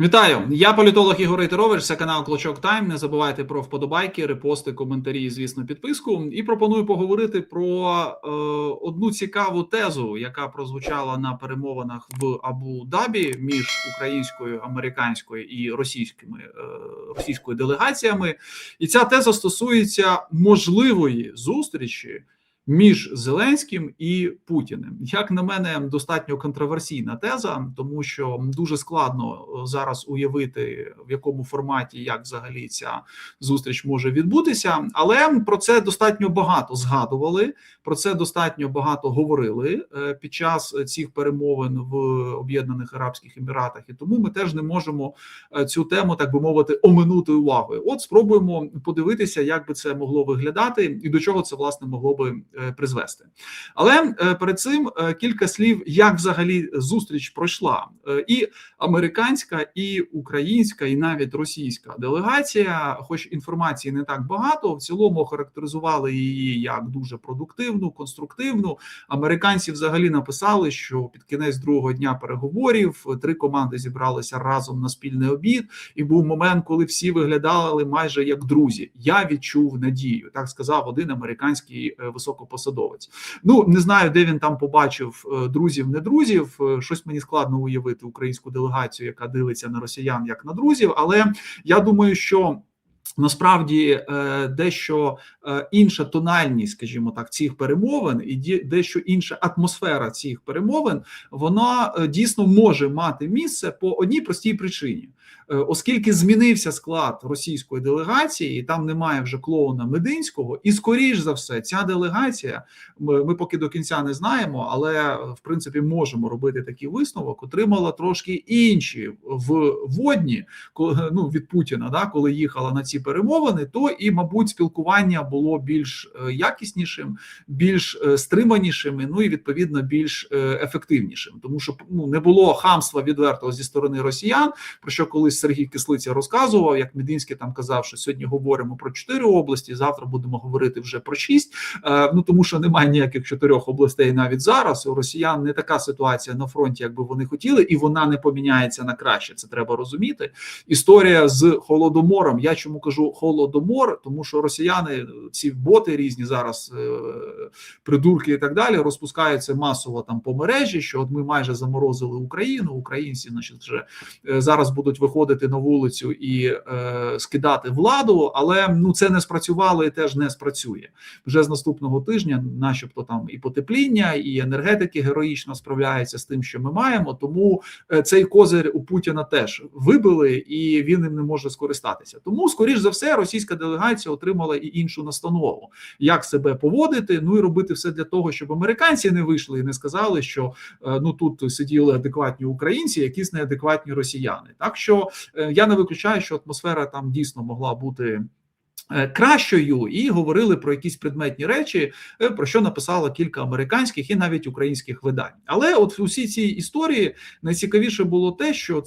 Вітаю, я політолог Ігор Рейтерович, це канал Клочок Тайм. Не забувайте про вподобайки, репости, коментарі, і, звісно, підписку. І пропоную поговорити про е, одну цікаву тезу, яка прозвучала на перемовинах в Абу-Дабі між українською, американською і російськими е, російською делегаціями. І ця теза стосується можливої зустрічі між Зеленським і Путіним. Як на мене, достатньо контроверсійна теза, тому що дуже складно е, зараз уявити в якому форматі як взагалі ця зустріч може відбутися. Але про це достатньо багато згадували. Про це достатньо багато говорили е, під час цих перемовин в Об'єднаних Арабських Еміратах, і тому ми теж не можемо е, цю тему, так би мовити, оминути увагою. От спробуємо подивитися, як би це могло виглядати, і до чого це власне могло би призвести. Але е, перед цим е, кілька слів, як взагалі зустріч пройшла, і американська, і українська, і навіть російська делегація, хоч інформації не так багато, в цілому характеризували її як дуже продуктивну, конструктивну. Американці взагалі написали, що під кінець другого дня переговорів три команди зібралися разом на спільний обід, і був момент, коли всі виглядали майже як друзі. Я відчув надію, так сказав один американський високо високопосадовець. Ну не знаю, де він там побачив е, друзів, не друзів. Е, щось мені складно уявити українську делегацію, яка дилиться на росіян як на друзів. Але я думаю, що. Насправді е, дещо інша тональність, скажімо так, цих перемовин, і дещо інша атмосфера цих перемовин, вона дійсно може мати місце по одній простій причині. Е, оскільки змінився склад російської делегації, і там немає вже клоуна Мединського, і скоріш за все, ця делегація ми, ми поки до кінця не знаємо, але в принципі можемо робити такий висновок. Отримала трошки інші в водні ну, від Путіна, да, коли їхала на ці перемовини, то і, мабуть, спілкування було більш е, якіснішим, більш е, стриманішим, ну і відповідно більш ефективнішим, тому що ну не було хамства відвертого зі сторони росіян, про що колись колись Сергій Кислиця розказував, як Мединський там казав, що сьогодні говоримо про чотири області. Завтра будемо говорити вже про шість. Е, ну тому що немає ніяких чотирьох областей навіть зараз. У росіян не така ситуація на фронті, як би вони хотіли, і вона не поміняється на краще. Це треба розуміти. Історія з холодомором. Я чому кажу холодомор, тому що росіяни, ці боти різні зараз, е, придурки і так далі, розпускаються масово там по мережі. Що от ми майже заморозили Україну, українці, значить, вже е, зараз будуть виходити виходити на вулицю і е, скидати владу, але ну це не спрацювало і теж не спрацює вже з наступного тижня, начебто там і потепління, і енергетики героїчно справляються з тим, що ми маємо. Тому е, цей козир у Путіна теж вибили, і він ним не може скористатися. Тому, скоріш за все, російська делегація отримала і іншу настанову, як себе поводити, ну і робити все для того, щоб американці не вийшли і не сказали, що е, ну тут сиділи адекватні українці, якісь неадекватні росіяни. Так що я не виключаю, що атмосфера там дійсно могла бути. Е, кращою і говорили про якісь предметні речі, е, про що написало кілька американських і навіть українських видань. Але от в усій цій історії найцікавіше було те, що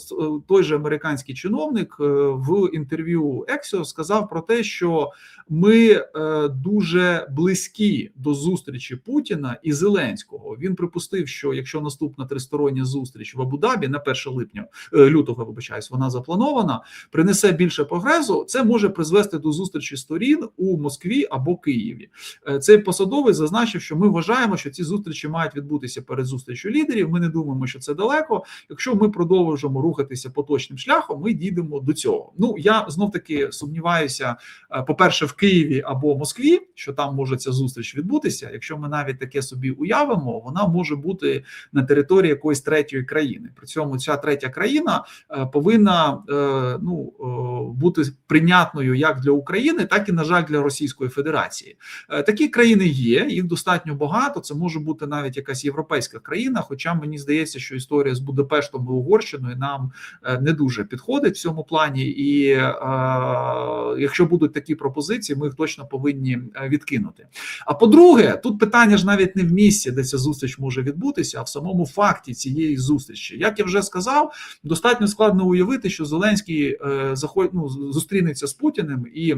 той же американський чиновник в інтерв'ю Ексіо сказав про те, що ми дуже близькі до зустрічі Путіна і Зеленського. Він припустив, що якщо наступна тристороння зустріч в Абу-Дабі на 1 липня лютого, вибачаюсь, вона запланована, принесе більше прогресу, це може призвести до зустрічі зустрічі сторін у Москві або Києві. Е, цей посадовий зазначив, що ми вважаємо, що ці зустрічі мають відбутися перед зустрічю лідерів. Ми не думаємо, що це далеко. Якщо ми продовжимо рухатися поточним шляхом, ми дійдемо до цього. Ну я знов таки сумніваюся, е, по перше, в Києві або Москві, що там може ця зустріч відбутися. Якщо ми навіть таке собі уявимо, вона може бути на території якоїсь третьої країни. При цьому ця третя країна е, повинна ну бути прийнятною як для України. України, так і на жаль, для Російської Федерації. Е, такі країни є, їх достатньо багато. Це може бути навіть якась європейська країна. Хоча мені здається, що історія з Будапештом і Угорщиною нам е, не дуже підходить в цьому плані, і е, якщо будуть такі пропозиції, ми їх точно повинні е, відкинути. А по-друге, тут питання ж навіть не в місці, де ця зустріч може відбутися, а в самому факті цієї зустрічі. Як я вже сказав, достатньо складно уявити, що Зеленський заход, ну, зустрінеться з Путіним і.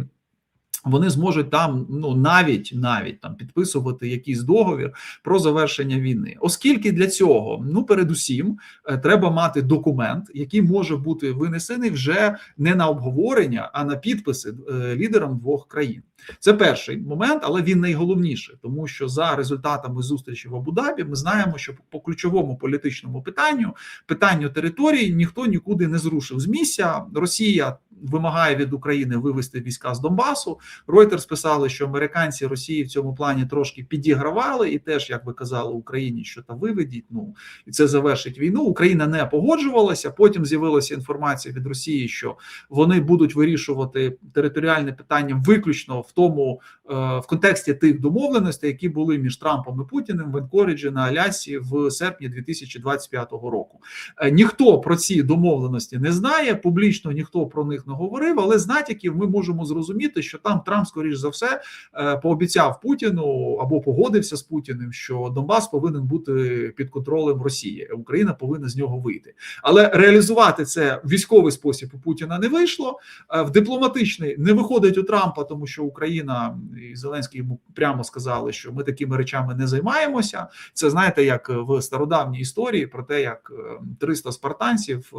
Вони зможуть там ну навіть навіть там підписувати якийсь договір про завершення війни, оскільки для цього ну передусім е, треба мати документ, який може бути винесений вже не на обговорення, а на підписи е, лідерам двох країн. Це перший момент, але він найголовніший, тому що за результатами зустрічі в Абу-Дабі ми знаємо, що по ключовому політичному питанню питанню території ніхто нікуди не зрушив з місця. Росія вимагає від України вивести війська з Донбасу. Reuters писали, що американці Росії в цьому плані трошки підігравали, і теж, як ви казали, Україні, що та виведіть. Ну і це завершить війну. Україна не погоджувалася. Потім з'явилася інформація від Росії, що вони будуть вирішувати територіальне питання виключно в тому е, в контексті тих домовленостей, які були між Трампом і Путіним в Енкориджі на Алясі в серпні 2025 року. Е, ніхто про ці домовленості не знає. Публічно ніхто про них не говорив, але з натяків ми можемо зрозуміти, що там Трамп, скоріш за все, е, пообіцяв Путіну або погодився з Путіним, що Донбас повинен бути під контролем Росії, Україна повинна з нього вийти. Але реалізувати це в військовий спосіб у Путіна не вийшло. Е, в дипломатичний не виходить у Трампа, тому що Україна і Зеленський йому прямо сказали, що ми такими речами не займаємося. Це знаєте, як в стародавній історії про те, як 300 спартанців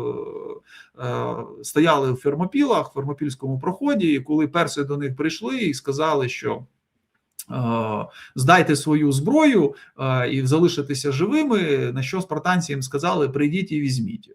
стояли в Фермопілі, Фермопілах, в Фермопільському проході, коли перси до них прийшли і сказали, що здайте свою зброю і залишитися живими. На що спартанці їм сказали: прийдіть і візьміть.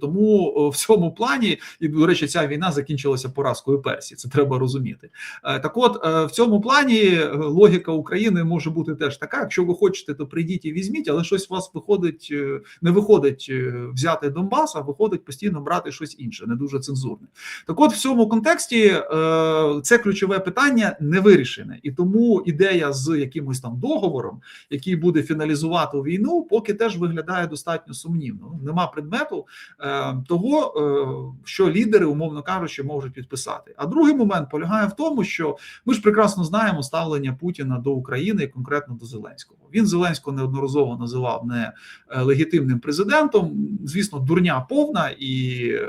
Тому в цьому плані, і до речі, ця війна закінчилася поразкою Персії. Це треба розуміти. Так, от в цьому плані логіка України може бути теж така: якщо ви хочете, то прийдіть і візьміть, але щось у вас виходить, е, не виходить е, взяти Донбас, а виходить постійно брати щось інше, не дуже цензурне. Так, от в цьому контексті е, це ключове питання не вирішене і тому. Тому ідея з якимось там договором, який буде фіналізувати війну, поки теж виглядає достатньо сумнівно. Ну, нема предмету е, того, е, що лідери, умовно кажучи, можуть підписати. А другий момент полягає в тому, що ми ж прекрасно знаємо ставлення Путіна до України і конкретно до Зеленського. Він Зеленського неодноразово називав не е, легітимним президентом. Звісно, дурня повна, і е,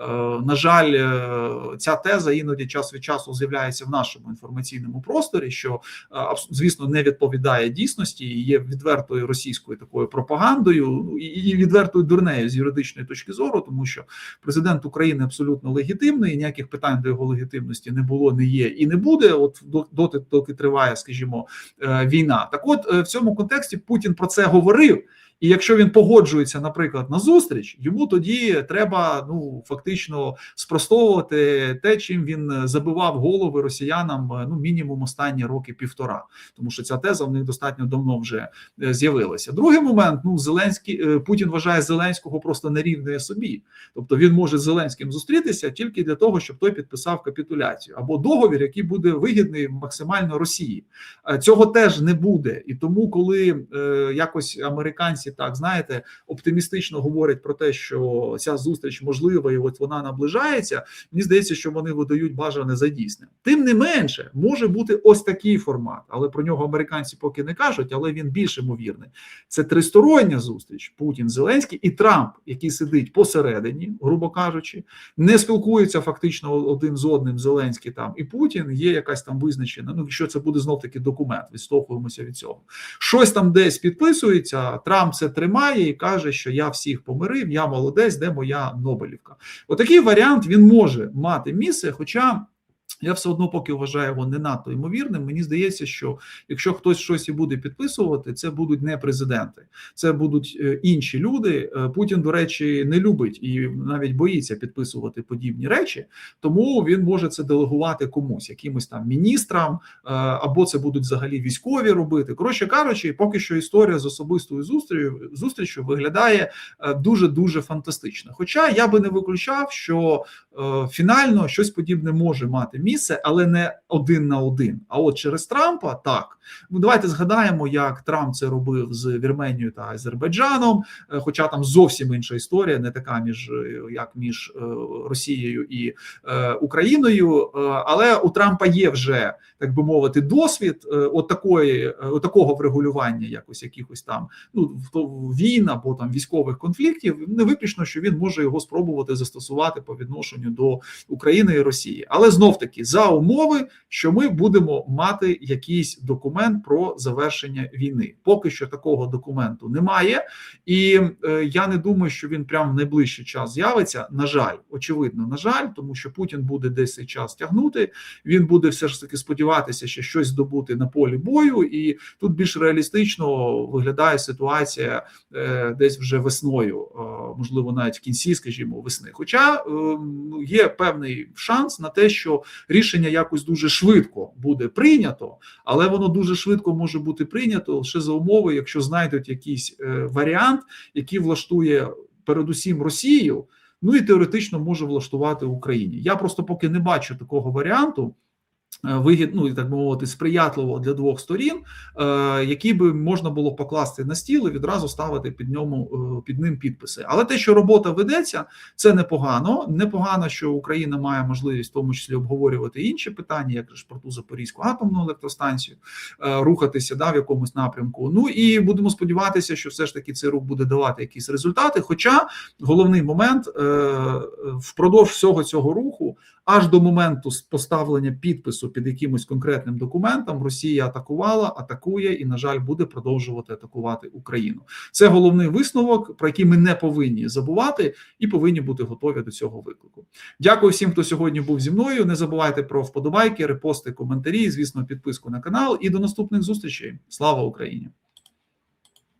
е, на жаль, ця теза іноді час від часу з'являється в нашому інформаційному просторі що звісно не відповідає дійсності, і є відвертою російською такою пропагандою і відвертою дурнею з юридичної точки зору, тому що президент України абсолютно легітимний, ніяких питань до його легітимності не було, не є і не буде. От доти, доки триває, скажімо, війна. Так, от в цьому контексті Путін про це говорив. І якщо він погоджується, наприклад, на зустріч, йому тоді треба ну фактично спростовувати те, чим він забивав голови росіянам ну мінімум останні роки півтора, тому що ця теза в них достатньо давно вже е, з'явилася. Другий момент: ну Зеленський е, Путін вважає Зеленського просто нерівною собі, тобто він може з Зеленським зустрітися тільки для того, щоб той підписав капітуляцію або договір, який буде вигідний максимально Росії. Е, цього теж не буде, і тому, коли е, якось американці американці так знаєте оптимістично говорять про те, що ця зустріч можлива, і от вона наближається. Мені здається, що вони видають бажане за дійсне. Тим не менше, може бути ось такий формат, але про нього американці поки не кажуть. Але він більш ймовірний. Це тристороння зустріч Путін, Зеленський і Трамп, який сидить посередині, грубо кажучи, не спілкуються фактично один з одним. Зеленський там і Путін є якась там визначена. Ну що це буде знов таки документ. Відштовхуємося від цього. Щось там десь підписується. Трамп це тримає і каже, що я всіх помирив, я молодець, де моя Нобелівка. Отакий варіант він може мати місце, хоча. Я все одно поки вважаю його не надто ймовірним. Мені здається, що якщо хтось щось і буде підписувати, це будуть не президенти, це будуть е, інші люди. Е, Путін, до речі, не любить і навіть боїться підписувати подібні речі, тому він може це делегувати комусь, якимось там міністрам, е, або це будуть взагалі військові робити. Коротше кажучи, поки що історія з особистою зустрічю зустрічю виглядає дуже дуже фантастично. Хоча я би не виключав, що фінально щось подібне може мати місце, але не один на один. А от через Трампа так ну давайте згадаємо, як Трамп це робив з Вірменією та Азербайджаном. Е, хоча там зовсім інша історія, не така між е, як між е, Росією і Україною. Але у Трампа є вже так би мовити досвід от такої, от такого врегулювання, якось якихось там ну війн або там військових конфліктів. Не виключно, що він може його спробувати застосувати по відношенню до України і Росії, але знов таки тільки за умови, що ми будемо мати якийсь документ про завершення війни. Поки що такого документу немає, і е, я не думаю, що він прямо в найближчий час з'явиться. На жаль, очевидно, на жаль, тому що Путін буде десь цей час тягнути. Він буде все ж таки сподіватися, що щось здобути на полі бою, і тут більш реалістично виглядає ситуація е, десь вже весною, е, можливо, навіть в кінці, скажімо, весни. Хоча е, ну, є певний шанс на те, що рішення якось дуже швидко буде прийнято, але воно дуже швидко може бути прийнято лише за умови, якщо знайдуть якийсь е, варіант, який влаштує передусім Росію. Ну і теоретично може влаштувати Україні. Я просто поки не бачу такого варіанту. Е, Вигід, ну так мовити, сприятливо для двох сторін, е, які би можна було покласти на стіл і відразу ставити під ньому е, під ним підписи. Але те, що робота ведеться, це непогано. Непогано, що Україна має можливість в тому числі обговорювати інші питання, як ж про ту Запорізьку атомну електростанцію, рухатися да, в якомусь напрямку. Ну і будемо сподіватися, що все ж таки цей рух буде давати якісь результати. Хоча головний момент впродовж всього цього руху, аж до моменту поставлення підпису під якимось конкретним документом, Росія атакувала, атакує і, на жаль, буде продовжувати атакувати Україну. Це головний висновок, про який ми не повинні забувати і повинні бути готові до цього виклику. Дякую всім, хто сьогодні був зі мною. Не забувайте про вподобайки, репости, коментарі, звісно, підписку на канал. І до наступних зустрічей. Слава Україні!